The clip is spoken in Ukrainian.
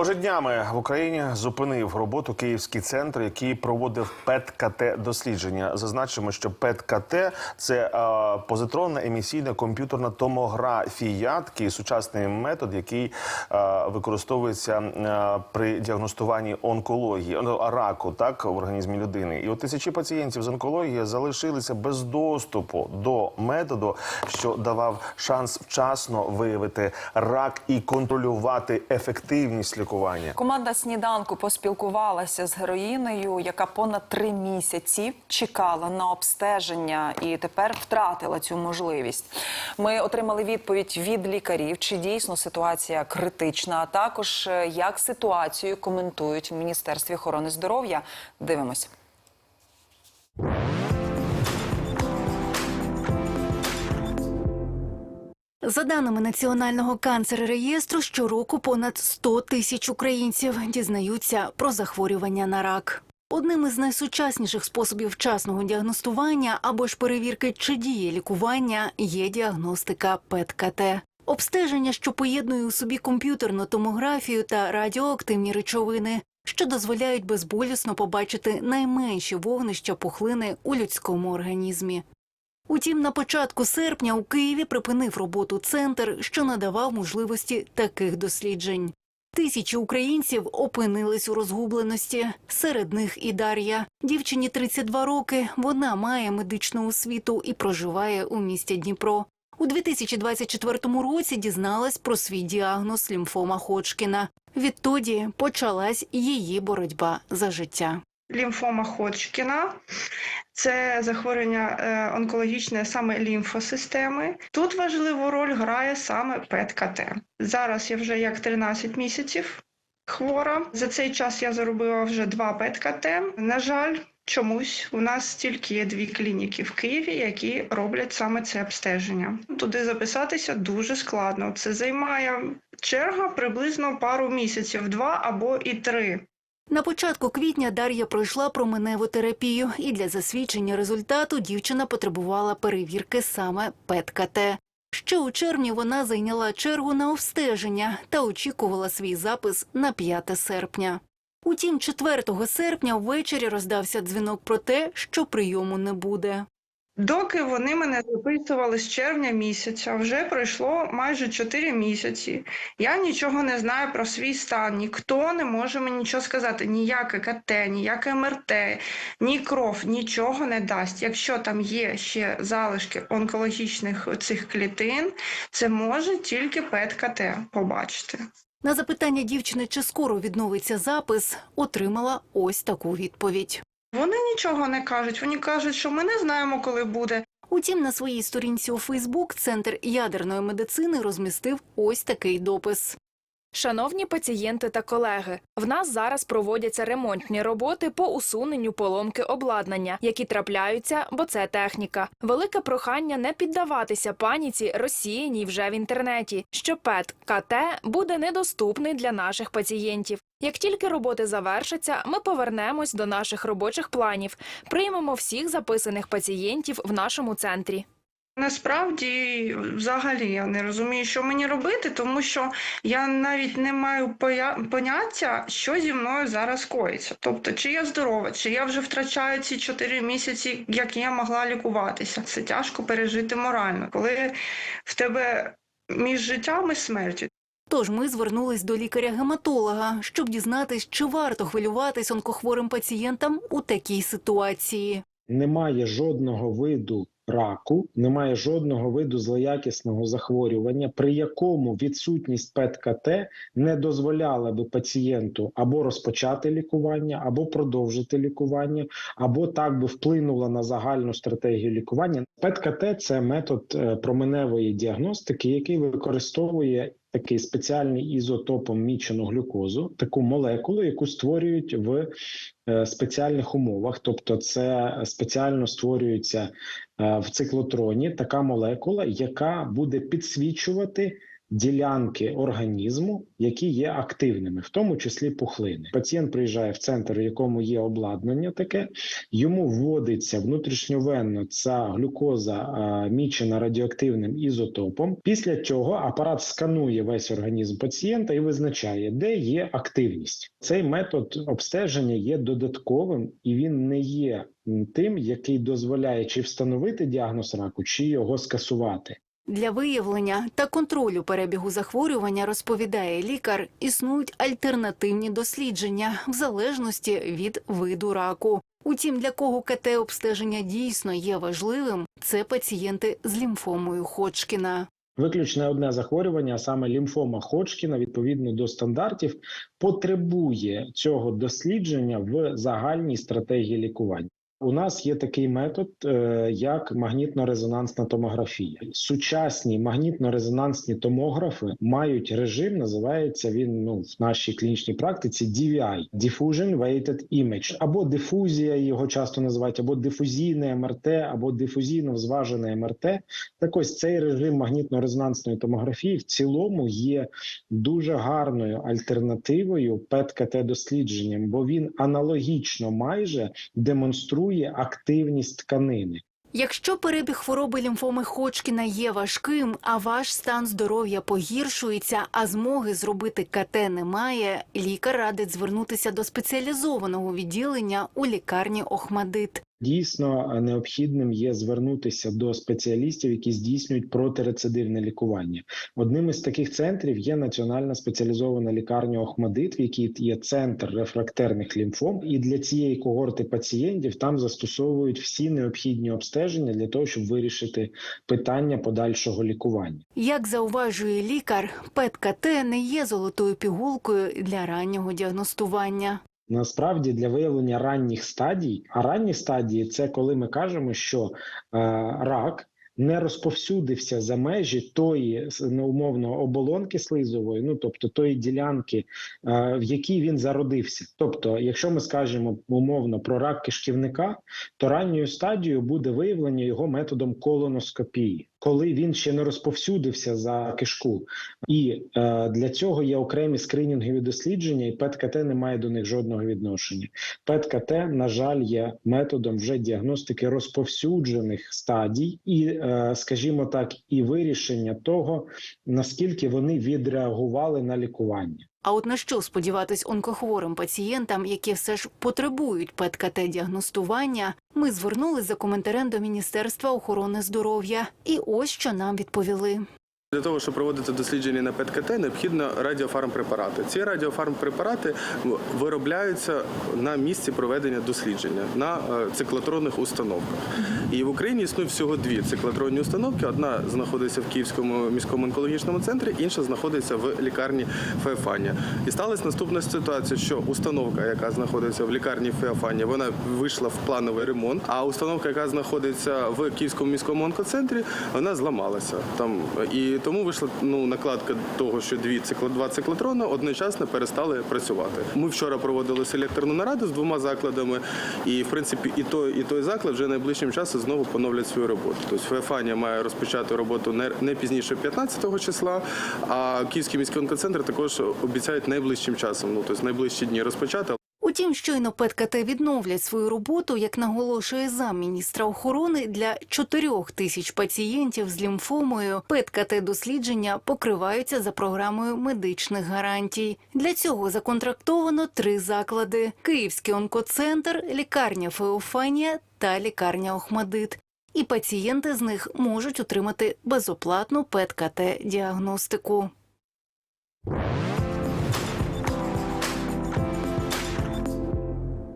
Отже, днями в Україні зупинив роботу київський центр, який проводив ПЕТ-КТ дослідження. Зазначимо, що ПЕТ-КТ – це позитронна емісійна комп'ютерна томографія, такий сучасний метод, який використовується при діагностуванні онкології, ну, раку, так в організмі людини. І от тисячі пацієнтів з онкології залишилися без доступу до методу, що давав шанс вчасно виявити рак і контролювати ефективність лікування. Команда сніданку поспілкувалася з героїнею, яка понад три місяці чекала на обстеження і тепер втратила цю можливість. Ми отримали відповідь від лікарів, чи дійсно ситуація критична, а також е, як ситуацію коментують в міністерстві охорони здоров'я. Дивимось. За даними Національного канцер-реєстру, щороку понад 100 тисяч українців дізнаються про захворювання на рак. Одним із найсучасніших способів вчасного діагностування або ж перевірки, чи діє лікування, є діагностика ПЕТ-КТ. Обстеження, що поєднує у собі комп'ютерну томографію та радіоактивні речовини, що дозволяють безболісно побачити найменші вогнища пухлини у людському організмі. Утім, на початку серпня у Києві припинив роботу центр, що надавав можливості таких досліджень. Тисячі українців опинились у розгубленості. Серед них і Дар'я. Дівчині 32 роки. Вона має медичну освіту і проживає у місті Дніпро. У 2024 році дізналась про свій діагноз лімфома Ходжкіна. Відтоді почалась її боротьба за життя. Лімфома Ходжкіна це захворювання е, онкологічне саме лімфосистеми. Тут важливу роль грає саме ПЕТ-КТ. Зараз я вже як 13 місяців хвора. За цей час я заробила вже два ПЕТ-КТ. На жаль, чомусь у нас тільки є дві клініки в Києві, які роблять саме це обстеження. Туди записатися дуже складно. Це займає черга приблизно пару місяців, два або і три. На початку квітня Дар'я пройшла променеву терапію, і для засвідчення результату дівчина потребувала перевірки саме ПЕТ-КТ. Ще у червні вона зайняла чергу на обстеження та очікувала свій запис на 5 серпня. Утім, 4 серпня ввечері роздався дзвінок про те, що прийому не буде. Доки вони мене записували з червня місяця, вже пройшло майже 4 місяці. Я нічого не знаю про свій стан. Ніхто не може мені нічого сказати. Ніяке КТ, ніяке МРТ, ні кров, нічого не дасть. Якщо там є ще залишки онкологічних цих клітин, це може тільки ПЕТ-КТ побачити. На запитання дівчини, чи скоро відновиться запис, отримала ось таку відповідь. Вони нічого не кажуть. Вони кажуть, що ми не знаємо, коли буде. Утім, на своїй сторінці у Фейсбук центр ядерної медицини розмістив ось такий допис. Шановні пацієнти та колеги, в нас зараз проводяться ремонтні роботи по усуненню поломки обладнання, які трапляються, бо це техніка. Велике прохання не піддаватися паніці, розсіяній вже в інтернеті, що ПЕТ КТ буде недоступний для наших пацієнтів. Як тільки роботи завершаться, ми повернемось до наших робочих планів, приймемо всіх записаних пацієнтів в нашому центрі. Насправді, взагалі, я не розумію, що мені робити, тому що я навіть не маю поняття, що зі мною зараз коїться. Тобто, чи я здорова, чи я вже втрачаю ці 4 місяці, як я могла лікуватися. Це тяжко пережити морально, коли в тебе між життям і смертю. Тож ми звернулись до лікаря-гематолога, щоб дізнатись, чи варто хвилюватись онкохворим пацієнтам у такій ситуації. Немає жодного виду раку, немає жодного виду злоякісного захворювання, при якому відсутність ПЕТ-КТ не дозволяла би пацієнту або розпочати лікування, або продовжити лікування, або так би вплинула на загальну стратегію лікування. ПЕТ-КТ – це метод е, променевої діагностики, який використовує такий спеціальний ізотопом мічену глюкозу, таку молекулу, яку створюють в е, спеціальних умовах, тобто це спеціально створюється е, в циклотроні така молекула, яка буде підсвічувати ділянки організму, які є активними, в тому числі пухлини. Пацієнт приїжджає в центр, в якому є обладнання таке, йому вводиться внутрішньовенно ця глюкоза мічена радіоактивним ізотопом. Після чого апарат сканує весь організм пацієнта і визначає, де є активність. Цей метод обстеження є додатковим і він не є тим, який дозволяє чи встановити діагноз раку, чи його скасувати. Для виявлення та контролю перебігу захворювання, розповідає лікар, існують альтернативні дослідження в залежності від виду раку. Утім, для кого КТ обстеження дійсно є важливим, це пацієнти з лімфомою Ходжкіна. Виключне одне захворювання, а саме лімфома Ходжкіна, відповідно до стандартів, потребує цього дослідження в загальній стратегії лікування. У нас є такий метод, е, як магнітно-резонансна томографія. Сучасні магнітно-резонансні томографи мають режим, називається він ну в нашій клінічній практиці DVI – Diffusion Weighted Image, або дифузія його часто називають, або дифузійне МРТ, або дифузійно зважене МРТ. Так ось цей режим магнітно-резонансної томографії в цілому є дуже гарною альтернативою ПЕТ-КТ дослідженням, бо він аналогічно майже демонструє активність тканини. Якщо перебіг хвороби лімфоми Ходжкіна є важким, а ваш стан здоров'я погіршується, а змоги зробити КТ немає, лікар радить звернутися до спеціалізованого відділення у лікарні Охмадит. Дійсно необхідним є звернутися до спеціалістів, які здійснюють протирецидивне лікування. Одним із таких центрів є національна спеціалізована лікарня Охмадит, в якій є центр рефрактерних лімфом, і для цієї когорти пацієнтів там застосовують всі необхідні обстеження для того, щоб вирішити питання подальшого лікування. Як зауважує лікар, ПЕТ-КТ не є золотою пігулкою для раннього діагностування. Насправді для виявлення ранніх стадій, а ранні стадії це коли ми кажемо, що е, рак не розповсюдився за межі тої с- ну, оболонки слизової, ну тобто тої ділянки, е, в якій він зародився. Тобто, якщо ми скажемо умовно про рак кишківника, то ранньою стадією буде виявлення його методом колоноскопії, коли він ще не розповсюдився за кишку. І е, для цього є окремі скринінгові дослідження, і ПЕТ-КТ не має до них жодного відношення. ПЕТ-КТ, на жаль, є методом вже діагностики розповсюджених стадій, і, е, скажімо так, і вирішення того, наскільки вони відреагували на лікування. А от на що сподіватись онкохворим пацієнтам, які все ж потребують ПЕТ-КТ діагностування, ми звернулись за коментарем до Міністерства охорони здоров'я. І ось що нам відповіли. Для того, щоб проводити дослідження на ПЕТ-КТ, необхідно радіофармпрепарати. Ці радіофармпрепарати виробляються на місці проведення дослідження на е, циклотронних установках. І в Україні існує всього дві циклотронні установки. Одна знаходиться в Київському міському онкологічному центрі, інша знаходиться в лікарні Феофанія. І сталася наступна ситуація, що установка, яка знаходиться в лікарні Феофанія, вона вийшла в плановий ремонт. А установка, яка знаходиться в Київському міському онкоцентрі, вона зламалася там. І тому вийшла ну накладка того, що дві цикло два циклотрона одночасно перестали працювати. Ми вчора проводили селекторну нараду з двома закладами, і в принципі і той, і той заклад вже найближчим часом знову поновлять свою роботу. Тобто Феофанія має розпочати роботу не пізніше 15-го числа, а Київський міський онкоцентр також обіцяють найближчим часом, ну тобто найближчі дні розпочати. Утім, щойно ПЕТ-КТ відновлять свою роботу, як наголошує замміністра охорони для 4 тисяч пацієнтів з лімфомою. ПЕТ-КТ дослідження покриваються за програмою медичних гарантій. Для цього законтрактовано три заклади: Київський онкоцентр, лікарня Феофанія та лікарня Охмадит. І пацієнти з них можуть отримати безоплатну ПЕТ-КТ діагностику.